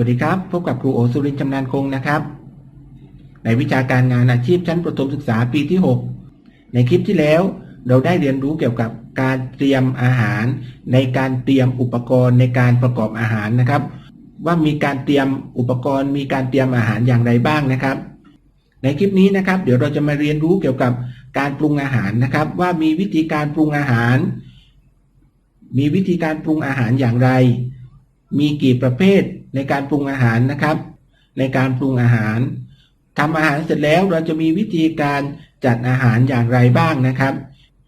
สวัสดีครับ พบกับครูโอสุรินทร์ชำนาญคงนะครับ ในวิชาการงานอาชีพชั้นประถมศึกษาปีที่ 6 ในคลิปที่แล้วเราได้เรียนรู้เกี่ยวกับการเตรียมอาหาร ในการเตรียมอุปกรณ์ในการประกอบอาหารนะครับ ว่ามีการเตรียมอุปกรณ์ มีการเตรียมอาหารอย่างไรบ้างนะครับ ในคลิปนี้นะครับ เดี๋ยวเราจะมาเรียนรู้เกี่ยวกับการปรุงอาหารนะครับ ว่ามีวิธีการปรุงอาหาร มีวิธีการปรุงอาหารอย่างไร มีกี่ประเภท ในการปรุงอาหารนะครับ ในการปรุงอาหารทำอาหารเสร็จแล้วเราจะมีวิธีการจัดอาหารอย่างไรบ้างนะครับ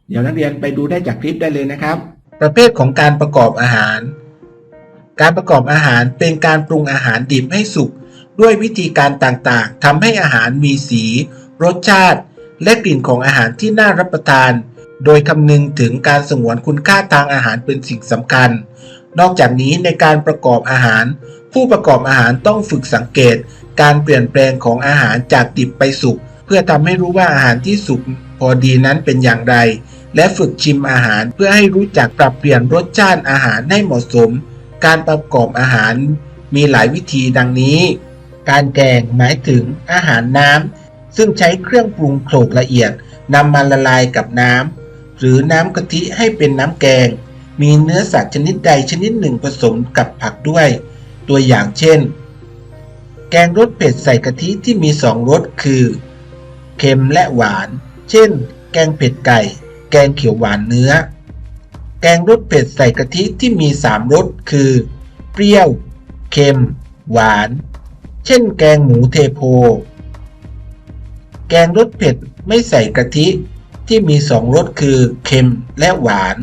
เดี๋ยวนักเรียนไปดูได้จากคลิปได้เลยนะครับ ประเภทของการประกอบอาหาร การประกอบอาหารเป็นการปรุงอาหารดิบให้สุกด้วยวิธีการต่างๆทำให้อาหารมีสี รสชาติ และกลิ่นของอาหารที่น่ารับประทาน โดยคำนึงถึงการสงวนคุณค่าทางอาหารเป็นสิ่งสำคัญ นอกจากนี้ในการประกอบอาหาร ผู้ประกอบอาหารต้องฝึกสังเกต การเปลี่ยนแปลงของอาหารจากดิบไปสุกเพื่อทำให้รู้ว่าอาหารที่สุกพอดีนั้นเป็นอย่างไร และฝึกชิมอาหารเพื่อให้รู้จักปรับเปลี่ยนรสชาติอาหารให้เหมาะสม การประกอบอาหารมีหลายวิธีดังนี้ การแกงหมายถึงอาหารน้ำซึ่งใช้เครื่องปรุงโขลกละเอียดนำมาละลายกับน้ำหรือน้ำกะทิให้เป็นน้ำแกง มีเนื้อสัตว์ชนิดใดชนิดหนึ่งผสมกับผักด้วย ตัวอย่างเช่น แกงรสเผ็ดใส่กะทิที่มีสองรสคือ เค็มและหวาน เช่น แกงเผ็ดไก่ แกงเขียวหวานเนื้อ แกงรสเผ็ดใส่กะทิที่มีสามรสคือ เปรี้ยว เค็ม หวาน เช่น แกงหมูเทโพ แกงรสเผ็ดไม่ใส่กะทิที่มีสองรสคือ เค็มและหวาน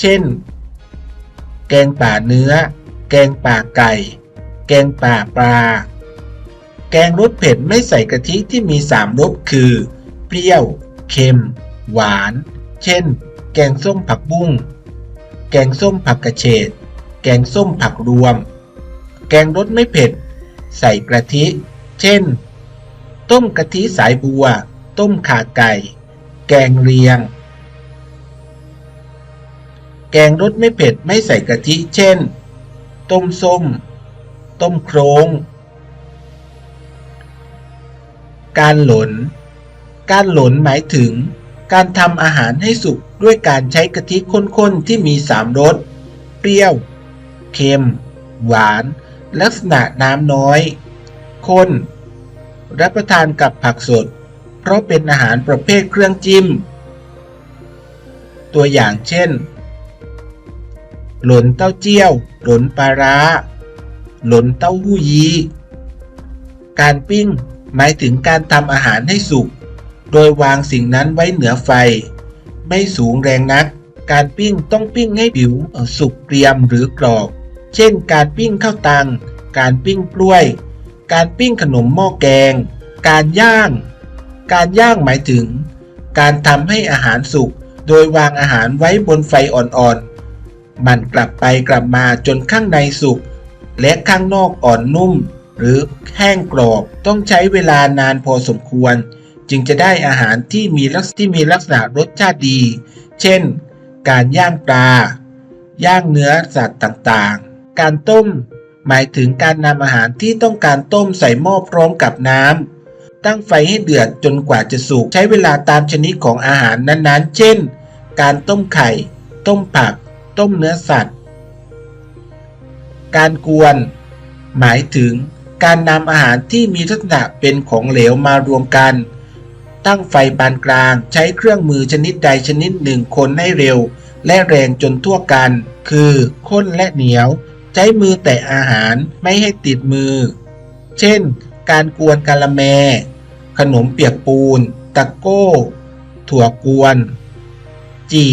เช่น แกงป่าเนื้อ แกงป่าไก่ แกงป่าปลา แกงรสเผ็ดไม่ใส่กะทิที่มีสามรสคือ เปรี้ยว เค็ม หวาน เช่น แกงส้มผักบุ้ง แกงส้มผักกระเฉด แกงส้มผักรวม แกงรสไม่เผ็ด ใส่กะทิ เช่น ต้มกะทิสายบัว ต้มข่าไก่ แกงเรียงแกงรสไม่เผ็ดไม่ใส่กะทิ เช่น ต้มส้ม ต้มโครงการหลน การหลนหมายถึง การทำอาหารให้สุกด้วยการใช้กะทิข้นๆที่มีสามรส เปรี้ยว เค็ม หวาน ลักษณะน้ำน้อย ข้น รับประทานกับผักสด เพราะเป็นอาหารประเภทเครื่องจิ้ม ตัวอย่างเช่น หลนเต้าเจี้ยว หลนปลาร้า หลนเต้าหู้ยี้ การปิ้งหมายถึงการทำอาหารให้สุก โดยวางสิ่งนั้นไว้เหนือไฟ ไม่สูงแรงนัก การปิ้งต้องปิ้งให้ผิวสุกเกรียมหรือกรอบ เช่น การปิ้งข้าวตัง การปิ้งกล้วย การปิ้งขนมหม้อแกง การย่าง การย่างหมายถึง การทำให้อาหารสุก โดยวางอาหารไว้บนไฟอ่อนๆ มันกลับไปกลับมาจนข้างในสุก และข้างนอกอ่อนนุ่ม หรือแห้งกรอบต้องใช้เวลานานพอสมควร จึงจะได้อาหารที่มีลักษที่มีลักษณะรสชาติดี เช่น การย่างปลา ย่างเนื้อสัตว์ต่างๆ การต้ม หมายถึงการนำอาหารที่ต้องการต้มใส่หม้อพร้อมกับน้ำตั้งไฟให้เดือดจนกว่าจะสุกใช้เวลาตามชนิดของอาหารนั้นๆ เช่น การต้มไข่ ต้มผัก ต้มเนื้อสัตว์ การกวน หมายถึงการนำอาหารที่มีลักษณะเป็นของเหลวมารวมกัน ตั้งไฟปานกลางใช้เครื่องมือชนิดใดชนิดหนึ่งคนให้เร็ว และแรงจนทั่วกัน คือข้นและเหนียว ใช้มือแตะอาหารไม่ให้ติดมือ เช่น การกวนกะละแม ขนมเปียกปูน ตะโก้ ถั่วกวน จี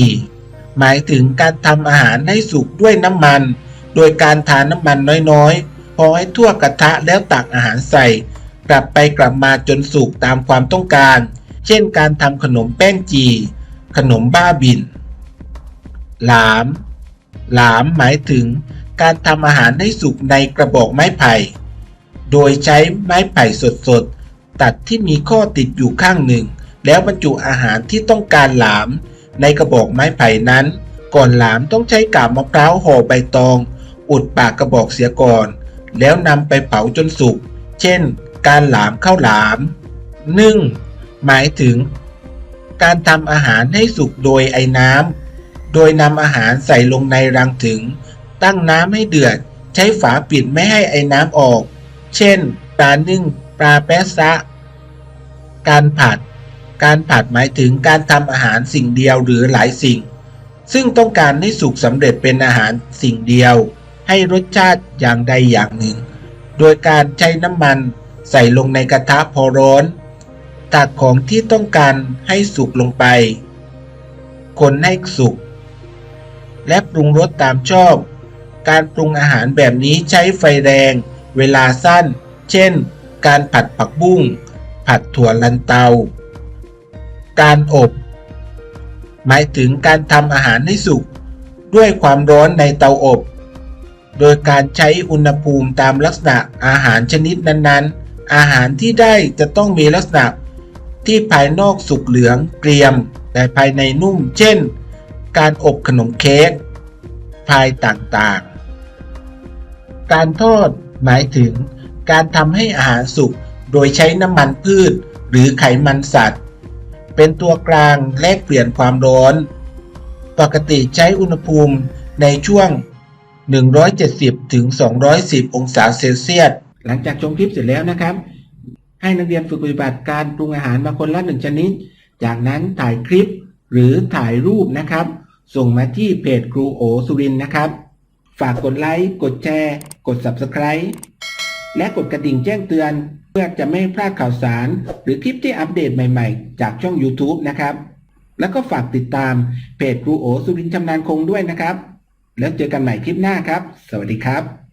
หมายถึงการทำอาหารให้สุกด้วยน้ำมัน โดยการทานน้ำมันน้อยๆ พอให้ทั่วกระทะแล้วตักอาหารใส่ กลับไปกลับมาจนสุกตามความต้องการ เช่นการทำขนมแป้งจี ขนมบ้าบิน หลาม หลามหมายถึงการทำอาหารให้สุกในกระบอกไม้ไผ่ โดยใช้ไม้ไผ่สดๆ ตัดที่มีข้อติดอยู่ข้างหนึ่ง แล้วบรรจุอาหารที่ต้องการหลาม ในกระบอกไม้ไผ่นั้น ก่อนหลามต้องใช้กาบมะพร้าวห่อใบตอง อุดปากกระบอกเสียก่อน แล้วนำไปเผาจนสุก เช่น การหลามข้าวหลามนึ่งหมายถึง การทำอาหารให้สุกโดยไอ้น้ำโดยนำอาหารใส่ลงในรังถึง ตั้งน้ำให้เดือด ใช้ฝาปิดไม่ให้ไอ้น้ำออก เช่น ปลานึ่ง ปลาแปะซะ การผัด การผัดหมายถึงการทำอาหารสิ่งเดียวหรือหลายสิ่ง ซึ่งต้องการให้สุกสำเร็จเป็นอาหารสิ่งเดียว ให้รสชาติอย่างใดอย่างหนึ่ง โดยการใช้น้ำมันใส่ลงในกระทะพอร้อนตักของที่ต้องการให้สุกลงไป คนให้สุก และปรุงรสตามชอบ การปรุงอาหารแบบนี้ใช้ไฟแรง เวลาสั้น เช่น การผัดผักบุ้ง ผัดถั่วลันเตา การอบ หมายถึงการทำอาหารให้สุกด้วยความร้อนในเตาอบ โดยการใช้อุณหภูมิตามลักษณะอาหารชนิดนั้นๆ อาหารที่ได้จะต้องมีลักษณะที่ภายนอกสุกเหลืองเกรียม แต่ภายในนุ่ม เช่น การอบขนมเค้กพายต่างๆ การทอดหมายถึงการทำให้อาหารสุกโดยใช้น้ำมันพืชหรือไขมันสัตว์ เป็นตัวกลางแลกเปลี่ยนความร้อน ปกติใช้อุณหภูมิในช่วง 170ถึง210 องศาเซลเซียส หลังจากชมคลิปเสร็จแล้วนะครับ ให้นักเรียนฝึกปฏิบัติการปรุงอาหารมาคนละหนึ่งชนิด จากนั้นถ่ายคลิปหรือถ่ายรูปนะครับ ส่งมาที่เพจครูโอสุรินนะครับ ฝากกดไลค์ กดแชร์ กด Subscribe และกดกระดิ่งแจ้งเตือน เพื่อจะไม่พลาดข่าวสาร หรือคลิปที่อัปเดตใหม่ๆ จากช่อง YouTube นะครับ แล้วก็ฝากติดตามเพจครูโอสุรินทร์ชำนาญคงด้วยนะครับ แล้วเจอกันใหม่คลิปหน้าครับ สวัสดีครับ